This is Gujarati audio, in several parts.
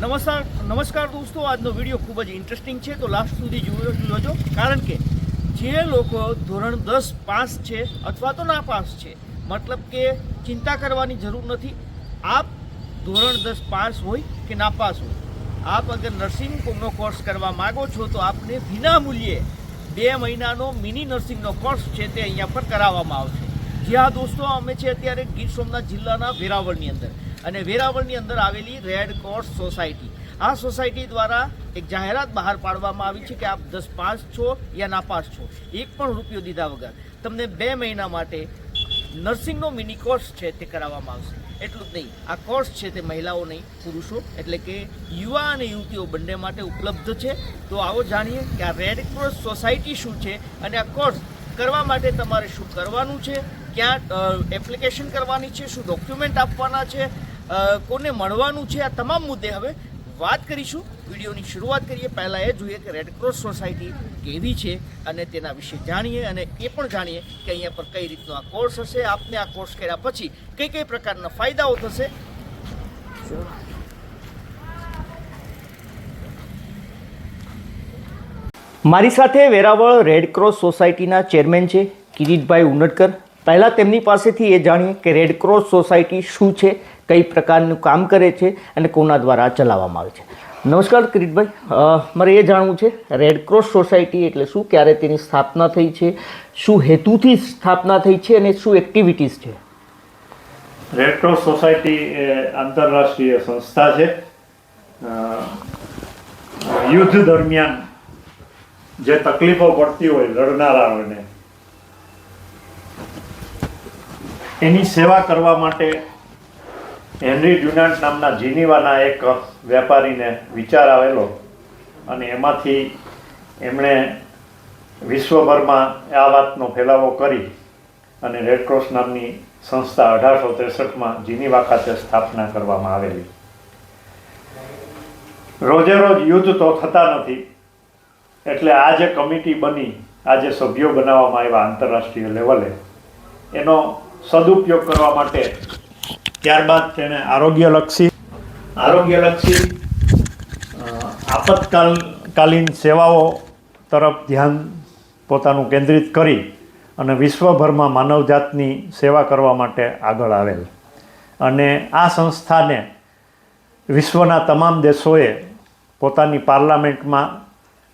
નમસ્કાર નમસ્કાર દોસ્તો. આજનો વીડિયો ખૂબ જ ઇન્ટરેસ્ટિંગ છે. તો લાસ્ટ સુધી જોયો જોજો કારણ કે જે લોકો ધોરણ દસ પાસ છે અથવા તો ના પાસ છે, મતલબ કે ચિંતા કરવાની જરૂર નથી. આપ ધોરણ દસ પાસ હોય કે ના પાસ હોય, આપ અગર નર્સિંગનો કોર્સ કરવા માગો છો, તો આપને વિના મૂલ્યે બે મહિનાનો મિની નર્સિંગનો કોર્સ છે તે અહીંયા પર કરાવવામાં આવશે. જ્યાં દોસ્તો, અમે છે અત્યારે ગીર સોમનાથ જિલ્લાના વેરાવળની અંદર. અને વેરાવળની અંદર આવેલી રેડ ક્રોસ સોસાયટી આ સોસાયટી દ્વારા એક જાહેરાત બહાર પાડવામાં આવી છે કે આપ દસ પાસ છો યા નાપાસ છો. એક પણ રૂપિયો દીધા વગર તમને બે મહિના માટે નર્સિંગનો મિની કોર્સ છે તે કરાવવામાં આવશે. એટલું જ નહીં, આ કોર્સ છે તે મહિલાઓ નહીં, પુરુષો, એટલે કે યુવા અને યુવતીઓ બંને માટે ઉપલબ્ધ છે. તો આવો જાણીએ કે આ રેડ ક્રોસ સોસાયટી શું છે અને આ કોર્સ કરવા માટે તમારે શું કરવાનું છે? ક્યાં એપ્લિકેશન કરવાની છે, શું ડોક્યુમેન્ટ આપવાના છે કોને મળવાનું છે, આ તમામ મુદ્દે હવે વાત કરીશું. વિડીયોની શરૂઆત કરીએ. પહેલાં એ જોઈએ કે રેડ ક્રોસ સોસાયટી કેવી છે અને તેના વિશે જાણીએ અને એ પણ જાણીએ કે અહીંયા પર કઈ રીતનો આ કોર્સ હશે. આપને આ કોર્સ કર્યા પછી કઈ કઈ પ્રકારના ફાયદાઓ થશે. મારી સાથે વેરાવળ રેડ ક્રોસ સોસાયટીના ચેરમેન છે કિરીટભાઈ ઉનડકર. પહેલાં તેમની પાસેથી એ જાણીએ કે રેડ ક્રોસ સોસાયટી શું છે, કઈ પ્રકારનું કામ કરે છે અને કોના દ્વારા ચલાવવામાં આવે છે. નમસ્કાર, કિરીટભાઈ. મારે એ જાણવું છે રેડ ક્રોસ સોસાયટી એટલે શું? ક્યારે તેની સ્થાપના થઈ છે? શું હેતુથી સ્થાપના થઈ છે અને શું એક્ટિવિટીઝ છે? રેડક્રોસ સોસાયટી એ આંતરરાષ્ટ્રીય સંસ્થા છે. યુદ્ધ દરમિયાન જે તકલીફો પડતી હોય, લડનારાઓને એની સેવા કરવા માટે હેનરી ડ્યુનાન્ટ નામના જીનીવાના એક વેપારીને વિચાર આવેલો અને એમાંથી એમણે વિશ્વભરમાં આ વાતનો ફેલાવો કરી અને રેડક્રોસ નામની સંસ્થા અઢારસો ત્રેસઠમાં જીનીવા ખાતે સ્થાપના કરવામાં આવેલી. રોજે રોજ યુદ્ધ તો થતા નથી, એટલે આ જે કમિટી બની, આ જે સભ્યો બનાવવામાં આવ્યા આંતરરાષ્ટ્રીય લેવલે, એનો સદુપયોગ કરવા માટે. ત્યારબાદ તેણે આરોગ્યલક્ષી આરોગ્યલક્ષી કાલીન સેવાઓ તરફ ધ્યાન પોતાનું કેન્દ્રિત કરી અને વિશ્વભરમાં માનવજાતની સેવા કરવા માટે આગળ આવેલ. અને આ સંસ્થાને વિશ્વના તમામ દેશોએ પોતાની પાર્લામેન્ટમાં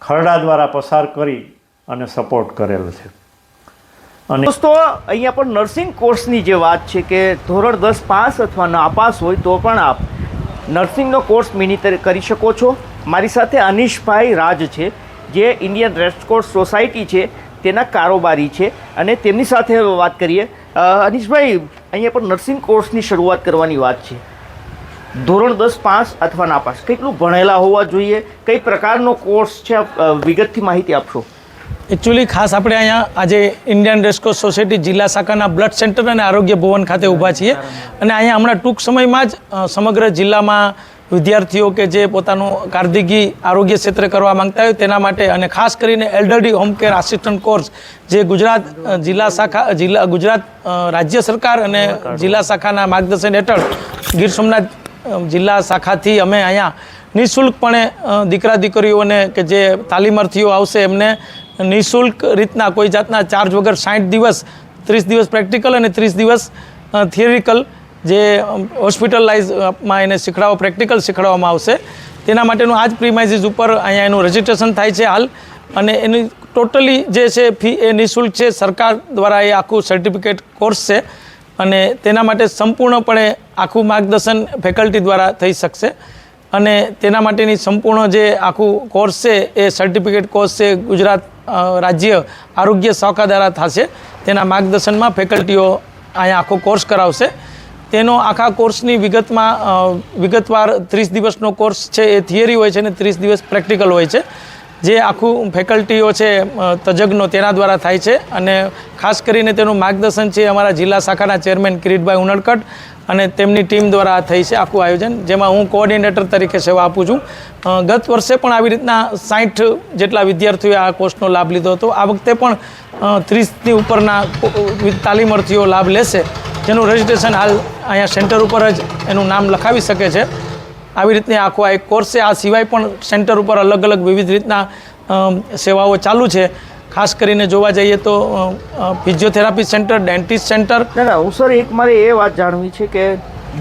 ખરડા દ્વારા પસાર કરી અને સપોર્ટ કરેલો છે. અને દોસ્તો, અહીંયા પણ નર્સિંગ કોર્સની જે વાત છે કે ધોરણ દસ પાસ અથવા નાપાસ હોય તો પણ આપ નર્સિંગનો કોર્સ મિની કરી શકો છો. મારી સાથે અનિશભાઈ રાજ છે, જે ઇન્ડિયન રેડક્રોસ સોસાયટી છે, તેના કારોબારી છે અને તેમની સાથે વાત કરીએ. અનિશભાઈ, અહીંયા પણ નર્સિંગ કોર્સની શરૂઆત કરવાની વાત છે. ધોરણ દસ પાસ અથવા નાપાસ કેટલું ભણેલા હોવા જોઈએ, કઈ પ્રકારનો કોર્સ છે વિગતથી માહિતી આપશો? એકચ્યુઅલી ખાસ આપણે અહીંયા આજે ઇન્ડિયન રેસ્કોસ સોસાયટી જિલ્લા શાખાના બ્લડ સેન્ટર અને આરોગ્ય ભવન ખાતે ઊભા છીએ. અને અહીંયા હમણાં ટૂંક સમયમાં જ સમગ્ર જિલ્લામાં વિદ્યાર્થીઓ કે જે પોતાનું કારકિર્દી આરોગ્ય ક્ષેત્રે કરવા માંગતા હોય તેના માટે અને ખાસ કરીને elderly home care assistant course જે ગુજરાત જિલ્લા શાખા જિલ્લા ગુજરાત રાજ્ય સરકાર અને જિલ્લા શાખાના માર્ગદર્શન હેઠળ ગીર સોમનાથ જિલ્લા શાખાથી અમે અહીંયા નિઃશુલ્કપણે દીકરા દીકરીઓને કે જે તાલીમાર્થીઓ આવશે એમને નિઃશુલ્ક રીતના કોઈ જાતના ચાર્જ વગર સાઠ દિવસ, ત્રીસ દિવસ પ્રેક્ટિકલ અને ત્રીસ દિવસ થિયરિકલ જે હોસ્પિટલાઇઝમાં એને શીખડાવવા, પ્રેક્ટિકલ શીખડાવવામાં આવશે. તેના માટેનું આ જ પ્રીમાઇઝીસ ઉપર અહીંયા એનું રજિસ્ટ્રેશન થાય છે હાલ. અને એની ટોટલી જે છે ફી એ નિઃશુલ્ક છે. સરકાર દ્વારા એ આખું સર્ટિફિકેટ કોર્સ છે. અને તેના માટે સંપૂર્ણપણે આખું માર્ગદર્શન ફેકલ્ટી દ્વારા થઈ શકશે. અને તેના માટેની સંપૂર્ણ જે આખું કોર્સ છે, એ સર્ટિફિકેટ કોર્સ છે, ગુજરાત રાજ્ય આરોગ્ય શાખા દ્વારા થશે. તેના માર્ગદર્શનમાં ફેકલ્ટીઓ અહીંયા આખો કોર્સ કરાવશે. તેનો આખા કોર્સની વિગતમાં વિગતવાર ત્રીસ દિવસનો કોર્સ છે, એ થિયરી હોય છે અને ત્રીસ દિવસ પ્રેક્ટિકલ હોય છે. જે આખું ફેકલ્ટીઓ છે તજજ્ઞો તેના દ્વારા થાય છે અને ખાસ કરીને તેનું માર્ગદર્શન છે અમારા જિલ્લા શાખાના ચેરમેન કિરીટભાઈ ઉનડકટ અને તેમની ટીમ દ્વારા થઈ છે આખું આયોજન, જેમાં હું કોઓર્ડિનેટર તરીકે સેવા આપું છું. ગત વર્ષે પણ આવી રીતના સાઠ જેટલા વિદ્યાર્થીઓએ આ કોર્સનો લાભ લીધો હતો. આ વખતે પણ ત્રીસની ઉપરના તાલીમાર્થીઓ લાભ લેશે. જેનું રજિસ્ટ્રેશન હાલ અહીંયા સેન્ટર ઉપર જ એનું નામ લખાવી શકે છે. આવી રીતની આખો આ એક કોર્સ છે. આ સિવાય પણ સેન્ટર ઉપર અલગ અલગ વિવિધ રીતના સેવાઓ ચાલુ છે. ખાસ કરીને જોવા જઈએ તો ફિઝિયોથેરાપી સેન્ટર ડેન્ટિસ્ટ સેન્ટર ના ના હું સર એક મારે એ વાત જાણવી છે કે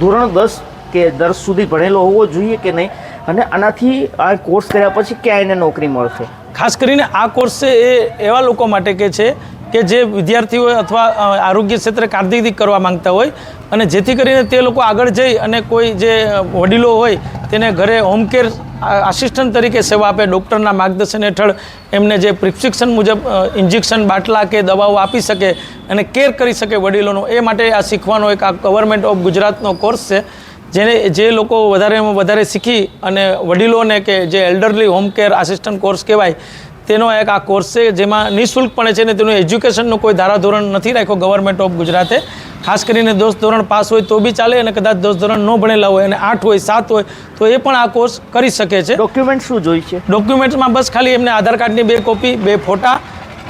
ધોરણ દસ કે દસ સુધી ભણેલો હોવો જોઈએ કે નહીં? અને આનાથી આ કોર્સ કર્યા પછી ક્યાં એને નોકરી મળશે? ખાસ કરીને આ કોર્સ છે એ એવા લોકો માટે કે છે કે જે વિદ્યાર્થીઓ અથવા આરોગ્ય ક્ષેત્રે કારકિર્દી કરવા માંગતા હોય અને જેથી કરીને તે લોકો આગળ જઈ અને કોઈ જે વડીલો હોય તેને ઘરે હોમ કેર આસિસ્ટન્ટ તરીકે સેવા આપે ડૉક્ટરના માર્ગદર્શન હેઠળ એમને જે પ્રિસ્ક્રિપ્શન મુજબ ઇન્જેક્શન બાટલા કે દવાઓ આપી શકે અને કેર કરી શકે વડીલોનો, એ માટે આ શીખવાનો એક આ ગવર્મેન્ટ ઓફ ગુજરાતનો કોર્સ છે. જેને, જે લોકો વધારેમાં વધારે શીખી અને વડીલોને કે જે elderly home care assistant course કહેવાય તેનો એક આ કોર્સ છે જેમાં નિઃશુલ્કપણે છે ને તેનું એજ્યુકેશનનો કોઈ ધારાધોરણ નથી રાખ્યો ગવર્મેન્ટ ઓફ ગુજરાતે. ખાસ કરીને દોસ્ત ધોરણ પાસ હોય તો બી ચાલે અને કદાચ દોસ્ત ધોરણ ન ભણેલા હોય અને આઠ હોય સાત હોય તો એ પણ આ કોર્સ કરી શકે છે. ડોક્યુમેન્ટ શું જોઈ છે? ડોક્યુમેન્ટ્સમાં બસ ખાલી એમને આધાર કાર્ડની બે કોપી બે ફોટા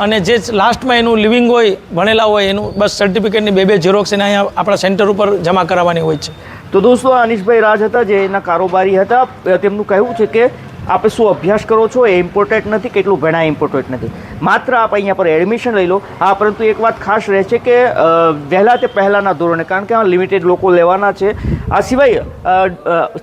અને જે લાસ્ટમાં એનું લિવિંગ હોય ભણેલા હોય એનું બસ સર્ટિફિકેટની બે બે ઝેરોક્સ એને અહીંયા આપણા સેન્ટર ઉપર જમા કરાવવાની હોય છે. તો દોસ્તો અનિશભાઈ રાજ હતા જે એના કારોબારી હતા. તેમનું કહેવું છે કે આપણે શું અભ્યાસ કરો છો? એ ઇમ્પોર્ટન્ટ નથી કેટલું ભણાય ઇમ્પોર્ટન્ટ નથી? માત્ર આપ અહીંયા પર એડમિશન લઈ લો. હા, પરંતુ એક વાત ખાસ રહે છે કે વહેલા તે પહેલાંના ધોરણે, કારણ કે લિમિટેડ લોકો લેવાના છે. આ સિવાય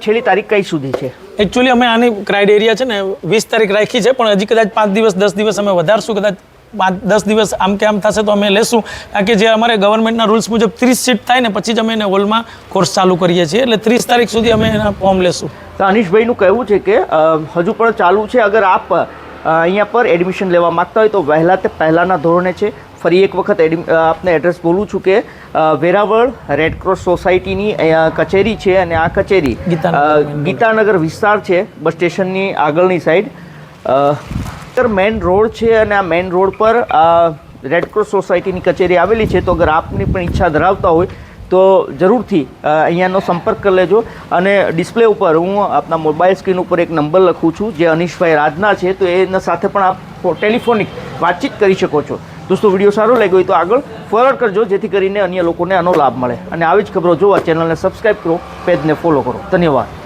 છેલ્લી તારીખ કઈ સુધી છે? એકચ્યુઅલી અમે આની ક્રાઇટેરિયા છે ને, વીસ તારીખ રાખી છે, પણ હજી કદાચ પાંચ દિવસ, દસ દિવસ અમે વધારશું, કદાચ પાંચ દસ દિવસ આમ કે આમ થશે તો અમે લેશું. કારણ કે જે અમારે ગવર્મેન્ટના રૂલ્સ મુજબ ત્રીસ સીટ થાય ને પછી જ અમે એને હોલમાં કોર્સ ચાલુ કરીએ છીએ. એટલે ત્રીસ તારીખ સુધી અમે એના ફોર્મ લેશું. તો અનિશભાઈનું કહેવું છે કે હજુ પણ ચાલુ છે. અગર આપ અહીંયા પર એડમિશન લેવા માગતા હોય તો વહેલા તે પહેલાંના ધોરણે છે. ફરી એક વખત એડમિ આપને એડ્રેસ બોલું છું કે વેરાવળ રેડક્રોસ સોસાયટીની કચેરી છે અને આ કચેરી ગીતાનગર વિસ્તાર છે બસ સ્ટેશનની આગળની સાઈડ મેઇન રોડ છે અને આ મેઇન રોડ પર રેડક્રોસ સોસાયટીની કચેરી આવેલી છે. તો અગર આપની પણ ઈચ્છા ધરાવતા હોય, તો જરૂરથી અહીંયાનો સંપર્ક કરી લેજો. અને ડિસ્પ્લે ઉપર હું આપના મોબાઈલ સ્ક્રીન ઉપર એક નંબર લખું છું, જે અનિશભાઈ રાજના છે. તો એના સાથે પણ આપ ટેલિફોનિક વાતચીત કરી શકો છો. દોસ્તો, વીડિયો સારો લાગ્યો હોય તો આગળ ફોરવર્ડ કરજો, જેથી કરીને અન્ય લોકોને આનો લાભ મળે. અને આવી જ ખબરો જોવા ચેનલને સબસ્ક્રાઈબ કરો પેજને ફોલો કરો. ધન્યવાદ.